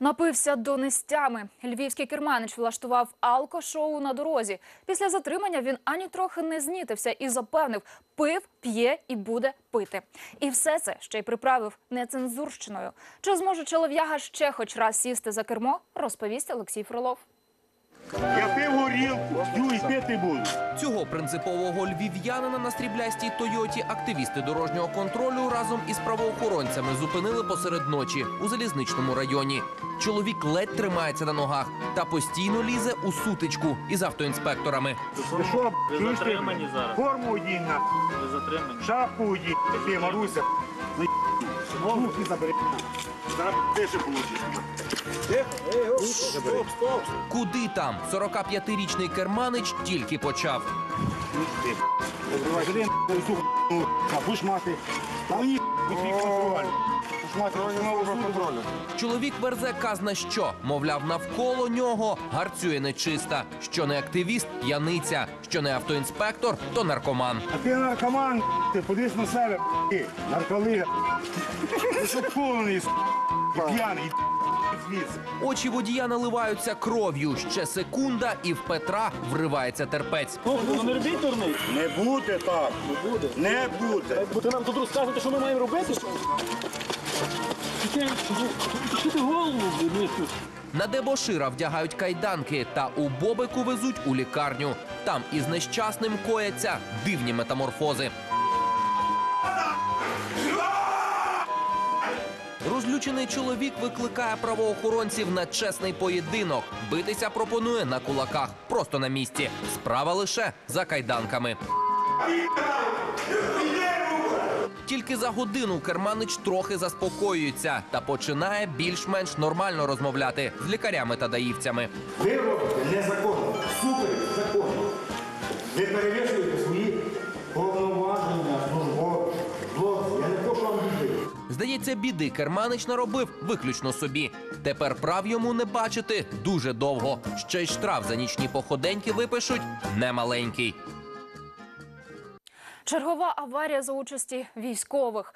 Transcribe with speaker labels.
Speaker 1: Напився до нестями. Львівський керманич влаштував алко-шоу на дорозі. Після затримання він ані трохи не знітився і запевнив, пив, п'є і буде пити. І все це ще й приправив нецензурщиною. Чи зможе чолов'яга ще хоч раз сісти за кермо, розповість Олексій Фролов.
Speaker 2: Я пив горілку, п'ю і пити буду.
Speaker 3: Цього принципового львів'янина на стріблястій Тойоті активісти дорожнього контролю разом із правоохоронцями зупинили посеред ночі у залізничному районі. Чоловік ледь тримається на ногах та постійно лізе у сутичку із автоінспекторами.
Speaker 2: Ти що,
Speaker 4: Ви
Speaker 2: чуєш ти?
Speaker 4: затримані зараз.
Speaker 2: Форму на,
Speaker 4: Ви затримані.
Speaker 2: шапку одінь, ти, Маруся. Руки забери. Зараз ти ще получиш. Забери.
Speaker 3: Куди там? 45-річний керманич тільки почав.
Speaker 2: Цю хуйню. Будеш мати. Та мені твій контроль.
Speaker 3: Чоловік верзе казна що, мовляв, навколо нього гарцює нечиста. Що не активіст, п'яниця, що не автоінспектор, то наркоман.
Speaker 2: А ти наркоман, ти подивись на себе, нарколига. Ти що повний, п'яний.
Speaker 3: Очі водія наливаються кров'ю. Ще секунда, і в Петра вривається терпець.
Speaker 4: Ну, не робіть дурний.
Speaker 2: Не буде так.
Speaker 4: Не буде.
Speaker 2: Не буде.
Speaker 4: Бо ти нам тут розказувати, що ми маємо робити, що? Ти, ти, голову.
Speaker 3: На дебошира вдягають кайданки та у бобику везуть у лікарню. Там із нещасним кояться дивні метаморфози. Розлючений чоловік викликає правоохоронців на чесний поєдинок. Битися пропонує на кулаках, просто на місці. Справа лише за кайданками. Тільки за годину керманич трохи заспокоюється та починає більш-менш нормально розмовляти з лікарями та даївцями.
Speaker 2: Ви робите незаконно, супер законно. Ви перевищуєте свої повноваження службові. Я не вам любити.
Speaker 3: Здається, біди керманич наробив виключно собі. Тепер прав йому не бачити дуже довго. Ще й штраф за нічні походеньки випишуть немаленький.
Speaker 1: Чергова аварія за участі військових.